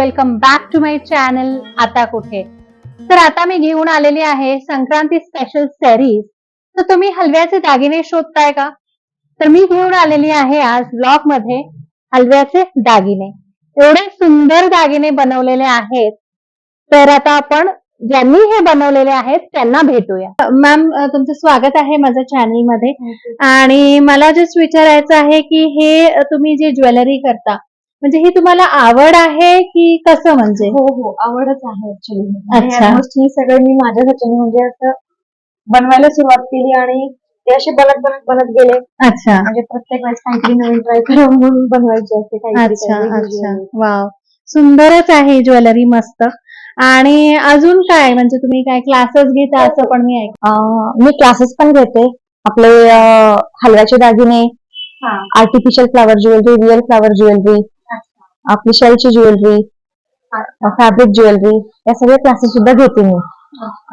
Welcome back to my channel आता कुठे? तर आता मी घेऊन आलेली आहे संक्रांती स्पेशल सेरीज तर तुम्ही हलव्याचे दागिने शोधताय का? तर मी घेऊन आलेली आहे आज ब्लॉगमध्ये हलव्याचे दागिने. एवढे सुंदर दागिने बनवलेले आहेत. तर आता आपण ज्यांनी हे बनवलेले आहेत त्यांना भेटूया. मॅम तुमचं स्वागत आहे माझ्या चॅनलमध्ये. आणि मला जस्ट विचारायचं आहे की हे तुम्ही जे ज्वेलरी करता म्हणजे ही तुम्हाला आवड आहे की कसं म्हणजे? हो हो. आवडच आहे ऍक्च्युली ही सगळं मी माझ्या ह्याच्याने म्हणजे असं बनवायला सुरुवात केली आणि ते असे बनत बनत बनत गेले. अच्छा. म्हणजे प्रत्येक वेळेस काहीतरी नवीन ट्राय करावं म्हणून बनवायचे असते काहीतरी वेगळं. वाव सुंदरच आहे ज्वेलरी मस्त. आणि अजून काय? म्हणजे तुम्ही काय क्लासेस घेता असं पण मी ऐक मी क्लासेस पण घेते. आपले हलव्याचे दागिने artificial flower jewellery real flower jewellery आपली शेलची ज्वेलरी फॅब्रिक ज्वेलरी या सगळे क्लासेस सुद्धा घेते मी.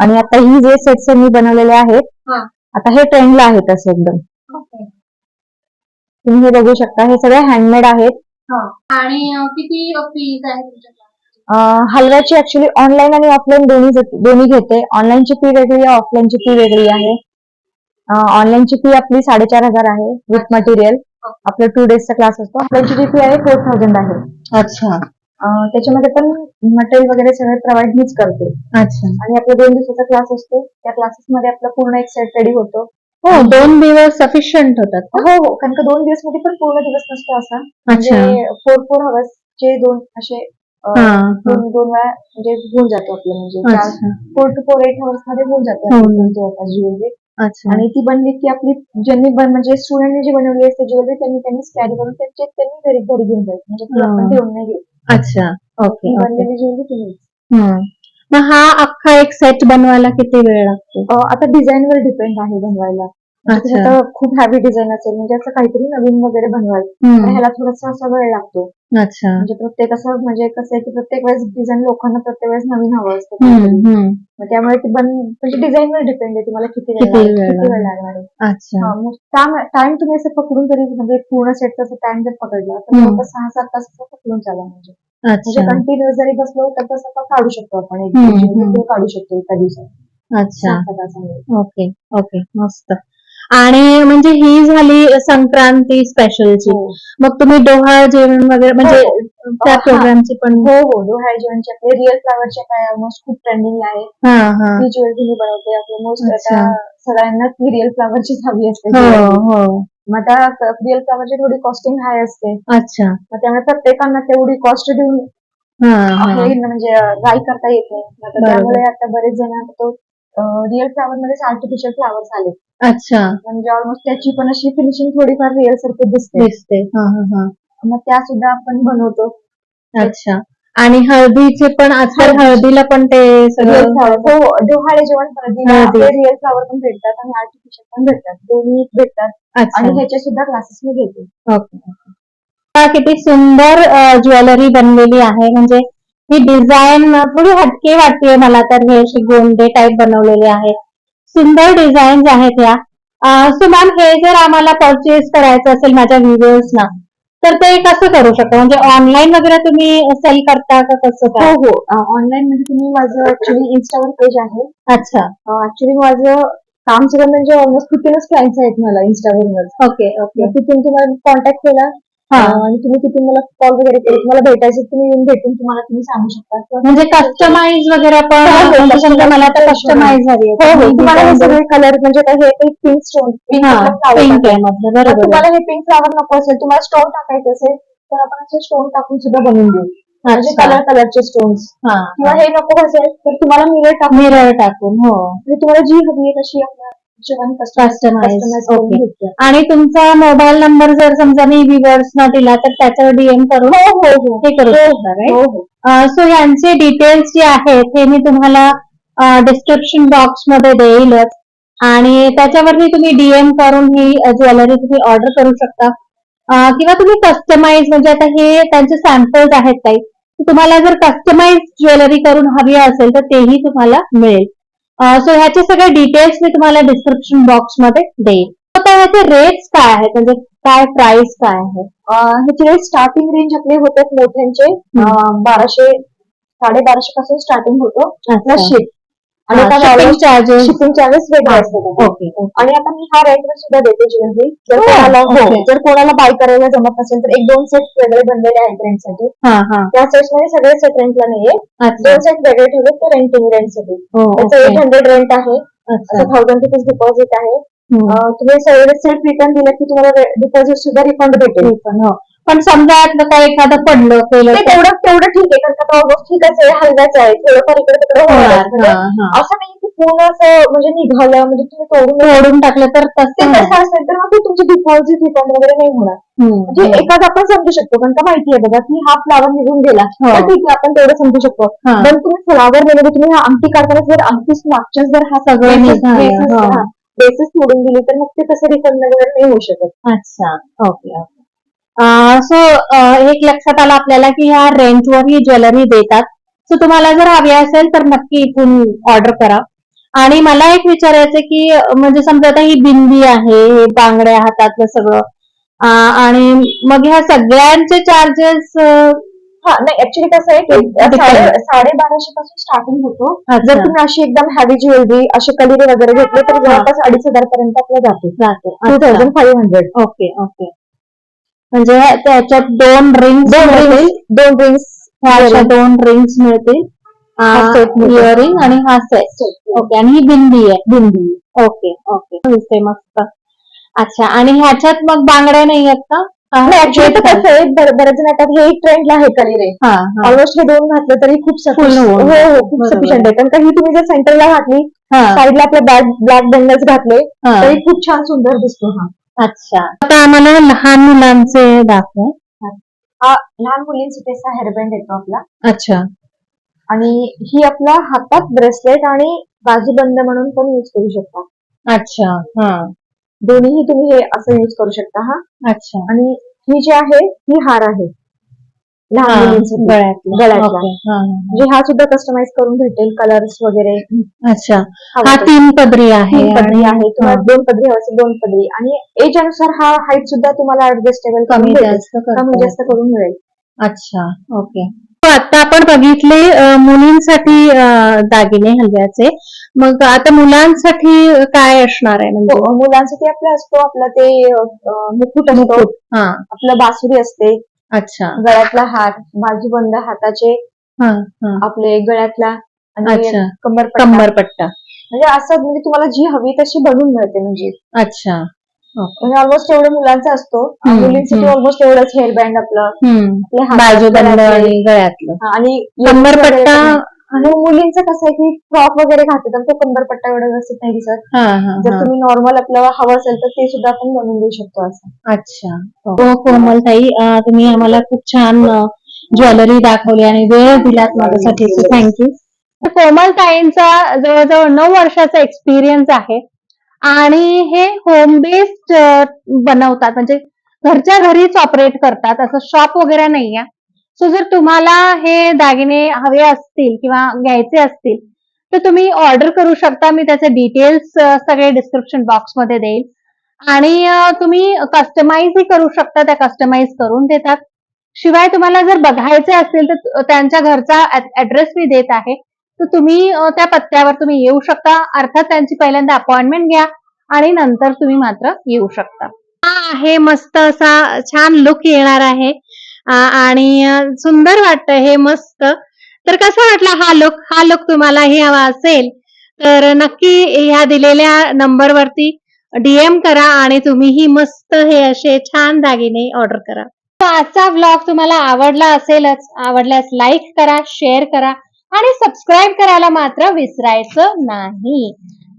आणि आता ही जे सेट्स मी बनवलेले आहेत. आता हे ट्रेंडला आहेत असे एकदम. तुम्ही हे बघू शकता हे सगळे हँडमेड आहेत. आणि किती फीज आहे हलव्याची ऍक्च्युली ऑनलाईन आणि ऑफलाईन दोन्ही दोन्ही घेते. ऑनलाईनची फी वेगळी आहे ऑफलाईनची फी वेगळी आहे. ऑनलाईनची फी आपली साडेचार हजार आहे विथ मटेरियल आपला टू डेजचा क्लास असतो. ऑफलाईनची जी फी आहे फोर थाउजंड आहे. अच्छा. अं, त्याच्यामध्ये पण मटेरियल वगैरे सगळे प्रोव्हाइड मीच करते. अच्छा. आणि आपला दोन दिवसाचा क्लास असतो. त्या क्लासेस मध्ये आपला पूर्ण एक सेट रेडी होतो. हो दोन दिवस सफिशियंट होतात? हो हो. कारण का दोन दिवसमध्ये पण पूर्ण दिवस नसतो असा. अच्छा. म्हणजे फोर फोर हवर्स चे दोन असे अं, हा, हा. दोन दोन वेळा म्हणजे होऊन जातो आपलं. म्हणजे अच्छा. फोर टू फोर एट हवर्समध्ये होऊन जाते. हो. आपली जवळपास ज्वेलरी अच्छा. आणि ती बनली की आपली ज्यांनी बन म्हणजे स्टुडंटनी जी बनवली असते ज्वेलरी त्यांनी त्यांनी स्कॅन करून त्यांचे त्यांनी घरी घरी घेऊन जायचं. म्हणजे ती आपण हा. ठेवून नाही घेत अच्छा. ओके ती ओके. बनलेली ज्वेलरी तुम्ही हम्म. मग हा अख्खा एक सेट बनवायला किती वेळ लागतो? आता डिझाईन वर डिपेंड आहे बनवायला. म्हणजे खूप हॅवी डिझाईन असेल म्हणजे असं काहीतरी नवीन वगैरे बनवायला. तर. ह्याला थोडासा असा वेळ लागतो. अच्छा. म्हणजे प्रत्येक असं म्हणजे कसं आहे की प्रत्येक वेळेस डिझाईन लोकांना प्रत्येक वेळेस नवीन हवं असतं. मग त्यामुळे ती बन म्हणजे डिझाईन वर डिपेंड आहे तुम्हाला किती वेळ किती वेळ. लागणार. आहे. टाइम तुम्ही असं पकडून जरी म्हणजे पूर्ण सेटचा टाइम जर पकडला तर सहा सात तास असं पकडून चाला म्हणजे. म्हणजे कंटिन्युअस जरी बसलो तर तसं काढू शकतो आपण एक काढू शकतो एका दिवसात. अच्छा. Okay okay. मस्त. आणि म्हणजे ही झाली संक्रांती स्पेशलची हो. मग तुम्ही डोहाळ जेवण वगैरे म्हणजे त्या हा. प्रोग्रामची पण हो हो डोहाळे जेवणचे आपले रिअल फ्लावरचे काय ऑलमोस्ट खूप ट्रेंडिंग आहे हा हा ती ज्वेलरी बनवते आपले मोस्ट. आता सगळ्यांनाच रिअल फ्लावरचीच हवी असते हो. हो मग त्या रिअल फ्लावरची थोडी कॉस्टिंग हाय असते अच्छा मग त्यामुळे प्रत्येकांना तेवढी कॉस्ट देऊन हा हा हे म्हणजे गाय करता येत नाही आता. त्यामुळे आता बरेच जण आता तो रिअल फ्लावर मध्ये आर्टिफिशियल फ्लावर्स आले. अच्छा. म्हणजे ऑलमोस्ट त्याची पण अशी फिनिशिंग थोडीफार रिअल सारखी दिसते. दिसते. हा हा हा. मग त्या सुद्धा आपण बनवतो. अच्छा. आणि हळदीचे पण आजकाल हळदीला पण ते रिअल सगळं फ्लावर हो डोहाळे जेवण हळदी. रिअल फ्लावर पण भेटतात आणि आर्टिफिशियल पण भेटतात. दोन्ही भेटतात. अच्छा. आणि ह्याचे सुद्धा क्लासेस मी घेते. ओके हा, किती सुंदर ज्वेलरी बनलेली आहे. म्हणजे ही डिझाईन थोडी हटके वाटते मला तर हे अशी गोंडे टाईप बनवलेले आहे. सुंदर डिझाईन आहेत या. सो मॅम हे जर आम्हाला परचेस करायचं असेल माझ्या व्ह्युअर्सना तर ते कसं करू शकतो? म्हणजे ऑनलाईन वगैरे तुम्ही सेल करता का कसं हो हो. ऑनलाईन म्हणजे तुम्ही माझं ऍक्च्युली इन्स्टावर पेज आहे. अच्छा. ऍक्च्युली माझं काम सगळं म्हणजे ऑलमोस्ट तिथूनच क्लायंट्स आहेत मला इन्स्टावरूनच ओके ओके तिथून तुम्हाला कॉन्टॅक्ट केला आणि तुम्ही तिथून मला कॉल वगैरे केले तुम्हाला भेटायचं तुम्ही येऊन भेटून तुम्हाला तुम्ही सांगू शकता. म्हणजे कस्टमाइज वगैरे पण हो, हो, म्हणजे समजा मला आता कस्टमाइज हवी हो हो तुम्हाला हे सगळे कलर म्हणजे काय हे काही पिंक स्टोन पिंक आहे. बरोबर आहे. तुम्हाला हे पिंक फ्लावर नको असेल तुम्हाला स्टोन टाकायचे असेल तर आपण असे स्टोन टाकून सुद्धा बनवून देऊ. म्हणजे. कलर कलरचे स्टोन्स हा. किंवा हे नको असेल तर तुम्हाला मिरर टाकून मिरर टाकून हो. म्हणजे तुम्हाला जी हवी आहे तशी आपल्या आणि तुमचा मोबाईल नंबर जर समजा मी viewers ना दिला तर त्याच्यावर डीएम करून हो हो हो. हे करू शकता सो यांचे डिटेल्स जे आहेत हे मी तुम्हाला डिस्क्रिप्शन बॉक्समध्ये देईलच. आणि त्याच्यावरती तुम्ही डीएम करून ही ज्वेलरी तुम्ही ऑर्डर करू शकता. किंवा तुम्ही कस्टमाइज म्हणजे आता हे त्यांचे सॅम्पल्स आहेत काही. तुम्हाला जर कस्टमाइज ज्वेलरी करून हवी असेल तर तेही तुम्हाला मिळेल. सो ह्याचे सगळे डिटेल्स मी तुम्हाला डिस्क्रिप्शन बॉक्समध्ये देईन. आता ह्याचे रेट्स काय आहेत? म्हणजे काय प्राइस काय आहे? ह्याचे रेट स्टार्टिंग रेंज आपले होतात मोठ्यांचे. बाराशे साडेबाराशे पासून स्टार्टिंग होतो. शिप आणि आता शिपिंग चार्जेस वेगळे असतात आणि आता मी हा रेंट सुद्धा देते ज्वेलरी जर हो, कोणाला हो okay. जर कोणाला बाय करायला जमत नसेल तर एक दोन सेट वेगळे बनलेले आहेत रेंटसाठी हा हा. त्या सेट्समध्ये सगळे सेट रेंटला नाहीये. दोन सेट वेगळे ठेवले ते रेंटिंग रेंटसाठी हो, त्याचं. एट हंड्रेड रेंट आहे. थाउजंड रुपीज डिपॉझिट आहे. तुम्ही सगळे सेट रिटर्न दिलं की तुम्हाला डिपॉझिट सुद्धा रिफंड भेटेल. पण समजा यातलं काही एखादं पडलं केलं ते तर- तेवढं तेवढं ठीक आहे कारण का ऑलमोस्ट ठीक आहे हलवायचं आहे थोडंफार इकडे तिकडे होणार होणार, म्हणजे हा, हा. असं नाही की पूर्ण असं म्हणजे निघालं म्हणजे तुम्ही तोडून तोडून टाकलं तर ते तसं असेल तर मग ते तुमचे डिपॉझिट रिफंड वगैरे नाही होणार हम्म. म्हणजे एखादा आपण समजू शकतो कारण का माहिती आहे बघा की हा फ्लावर निघून गेला हो. तर ठीक आहे आपण तेवढं समजू शकतो हा. पण तुम्ही फ्लावर दिले तुम्ही हा अंगठी काढताना जर अंगठी मागच्या जर हा सगळं निघालं, हा. बेसिस तोडून दिली तर मग ते तसं रिफंड वगैरे नाही होऊ शकत अच्छा ओके ओके सो एक लक्षात आलं आपल्याला की ह्या रेंटवर ही ज्वेलरी देतात. सो तुम्हाला जर हवी असेल तर नक्की इथून ऑर्डर करा. आणि मला एक विचारायचं की म्हणजे समजा आता ही बिंदी आहे हे बांगड्या हातातलं सगळं. आणि मग ह्या सगळ्यांचे चार्जेस हा नाही ऍक्च्युली कसं आहे की. साडे साडेबाराशे पासून स्टार्टिंग होतो. जर तुम्ही अशी एकदम हॅवी ज्वेलरी असे कलिरे वगैरे घेतले तर जवळपास अडीच हजार पर्यंत आपलं जाते. जाते. Two thousand five hundred okay okay. म्हणजे त्याच्यात दोन रिंग्स दोन रिंग्स दोन रिंग्स अशा दोन रिंग्स मिळतील. इयरिंग आणि हा सेट ओके आणि ही बिंदी आहे. बिंदी. ओके ओके दिसते मस्त. अच्छा आणि ह्याच्यात मग बांगड्या नाही आहेत का? ऍक्च्युली तर कसं आहे जण आता हे एक ट्रेंडला आहे. कलिरे ऑलमोस्ट हे दोन घातलं तरी खूप होऊन हो हो खूप. सफिशियंट आहे. कारण का ही तुम्ही जर सेंटरला घातली साईडला आपले ब्लॅक ब्लॅक बँगल्स घातले. तरी खूप छान सुंदर दिसतो हा. अच्छा. आता आम्हाला लहान मुलांचे दाखव. हा लहान मुलींसाठी असा हेअरबँड येतो आपला. अच्छा. आणि ही आपला हातात ब्रेसलेट आणि बाजूबंद म्हणून पण युज करू शकता. अच्छा हा. दोन्हीही तुम्ही हे असं युज करू शकता हा. अच्छा. आणि ही जी आहे ही हार आहे. लहान हा, मुलींसाठी गळ्यातला. गळ्यातला. ओके, हा, हा. म्हणजे हा सुद्धा कस्टमाइज करून भेटेल कलर्स वगैरे. अच्छा. हा. तीन पदरी आहे तीन पदरी आहे हा. दोन पदरी हवं असेल दोन पदरी. आणि एज अनुसार हा हाईट सुद्धा तुम्हाला ऍडजस्टेबल कमी जास्त कमी जास्त. करून मिळेल. अच्छा. ओके आता आपण बघितले मुलींसाठी दागिने हलव्याचे. मग आता मुलांसाठी काय असणार आहे म्हणजे? हो, मुलांसाठी आपला असतो आपला ते मुकुट असतो. हा. आपलं बासुरी असते. अच्छा. गळ्यातला हार बाजूबंद हाताचे आपले गळ्यातला आणि अच्छा. कंबरपट्टा. कंबरपट्टा. म्हणजे असं म्हणजे तुम्हाला जी हवी तशी बनवून मिळते म्हणजे. अच्छा. म्हणजे ऑलमोस्ट एवढं मुलांचं असतो. हम्म, मुलींसाठी हम्म. ऑलमोस्ट एवढंच हेअरबँड आपलं. हम्म. आपले बाजूबंद गळ्यातले. आणि गळ्यातलं. हा, आणि कंबरपट्टा आणि मुलींचं कसं आहे की फ्रॉक वगैरे घालतात तर तो कंबरपट्टा एवढा व्यवस्थित नाही दिसत. हा हा जर हा. तुम्ही नॉर्मल आपल्याला हवं असेल तर ते सुद्धा आपण बनवून देऊ शकतो असं. अच्छा. हो. कोमल ताई तुम्ही आम्हाला खूप छान ज्वेलरी दाखवली आणि वेळ दिलात माझ्यासाठी थँक्यू कोमल ताईंचा जवळजवळ नऊ वर्षाचा एक्सपिरियन्स आहे आणि हे होम बेस्ड बनवतात. म्हणजे घरच्या घरीच ऑपरेट करतात. असं शॉप वगैरे नाहीये. सो जर तुम्हाला हे दागिने हवे असतील किंवा घ्यायचे असतील तर तुम्ही ऑर्डर करू शकता. मी त्याचे डिटेल्स सगळे डिस्क्रिप्शन बॉक्समध्ये देईल. आणि तुम्ही कस्टमाइजही करू शकता त्या कस्टमाइज करून देतात. शिवाय तुम्हाला जर बघायचे असतील तर त्यांच्या घरचा ऍड्रेस मी देत आहे. तर तुम्ही त्या पत्त्यावर तुम्ही येऊ शकता. अर्थात त्यांची पहिल्यांदा अपॉइंटमेंट घ्या आणि नंतर तुम्ही मात्र येऊ शकता. हा आहे मस्त असा छान लुक येणार आहे. आणि सुंदर वाटतं हे मस्त. तर कसा वाटला हा लुक हा लुक तुम्हालाही हवा असेल तर नक्की ह्या दिलेल्या नंबरवरती डीएम करा आणि तुम्हीही मस्त हे असे छान दागिने ऑर्डर करा. आजचा ब्लॉग तुम्हाला आवडला असेलच आवडल्यास लाईक करा शेअर करा आणि सबस्क्राईब करायला मात्र विसरायचं नाही.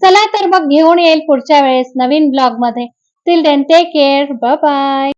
चला तर मग घेऊन येईल पुढच्या वेळेस नवीन ब्लॉगमध्ये. Till then take care bye